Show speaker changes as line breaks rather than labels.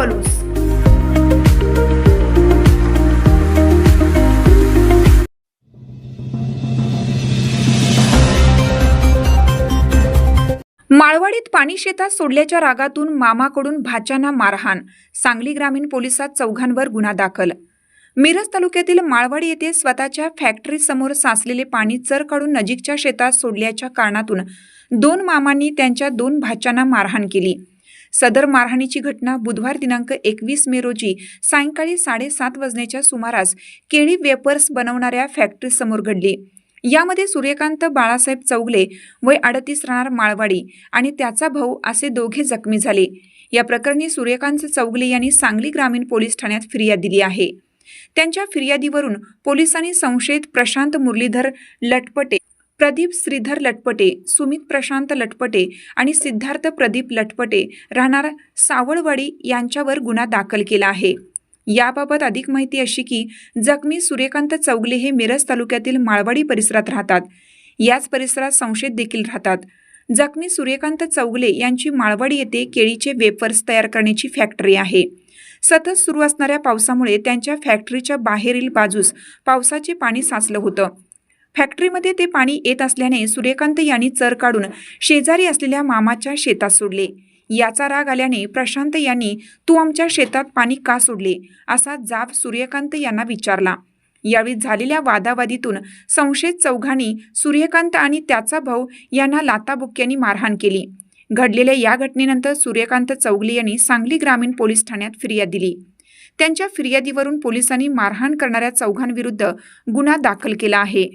Palus. माळवाडीत पाणी शेतात सोडल्याच्या रागातून मामाकडून भाच्याना मारहाण. सांगली ग्रामीण पोलिसात चौघांवर गुन्हा दाखल. मिरज तालुक्यातील माळवाडी येथे स्वतःच्या फॅक्टरीसमोर साचलेले पाणी चर काढून नजीकच्या शेतात सोडल्याच्या कारणातून दोन मामांनी त्यांच्या दोन भाच्यांना मारहाण केली. सदर मारहाणीची घटना बुधवार दिनांक एकवीस मे रोजी सायंकाळी साडेसात वाजण्याच्या सुमारास केळी वेपर्स बनवणाऱ्या फॅक्टरीसमोर घडली. यामध्ये सूर्यकांत बाळासाहेब चौगले वय अडतीस राहणार माळवाडी आणि त्याचा भाऊ असे दोघे जखमी झाले. या प्रकरणी सूर्यकांत चौगले यांनी सांगली ग्रामीण पोलीस ठाण्यात फिर्याद दिली आहे. त्यांच्या फिर्यादीवरून पोलिसांनी संशयित प्रशांत मुरलीधर लटपटे प्रदीप श्रीधर लटपटे सुमित प्रशांत लटपटे आणि सिद्धार्थ प्रदीप लटपटे राहणार सावळवाडी यांच्यावर गुन्हा दाखल केला आहे. याबाबत अधिक माहिती अशी की जखमी सूर्यकांत चौगले हे मिरज तालुक्यातील माळवाडी परिसरात राहतात. याच परिसरात संशयित देखील राहतात. जखमी सूर्यकांत चौगले यांची माळवाडी येथे केळीचे वेफर्स तयार करण्याची फॅक्टरी आहे. सतत सुरू असणाऱ्या पावसामुळे त्यांच्या फॅक्टरीच्या बाहेरील बाजूस पावसाचे पाणी साचलं होतं. फॅक्टरीमध्ये ते पाणी येत असल्याने सूर्यकांत यांनी चर काढून शेजारी असलेल्या मामाच्या शेतात सोडले. याचा राग आल्याने प्रशांत यांनी तू आमच्या शेतात पाणी का सोडले? असा जाब सूर्यकांत यांना विचारला. यावेळी झालेल्या वादावादीतून संशयित चौघांनी सूर्यकांत आणि त्याचा भाऊ यांना लाताबुक्क्यांनी मारहाण केली. घडलेल्या या घटनेनंतर सूर्यकांत चौगले यांनी सांगली ग्रामीण पोलीस ठाण्यात फिर्याद दिली. त्यांच्या फिर्यादीवरून पोलिसांनी मारहाण करणाऱ्या चौघांविरुद्ध गुन्हा दाखल केला आहे.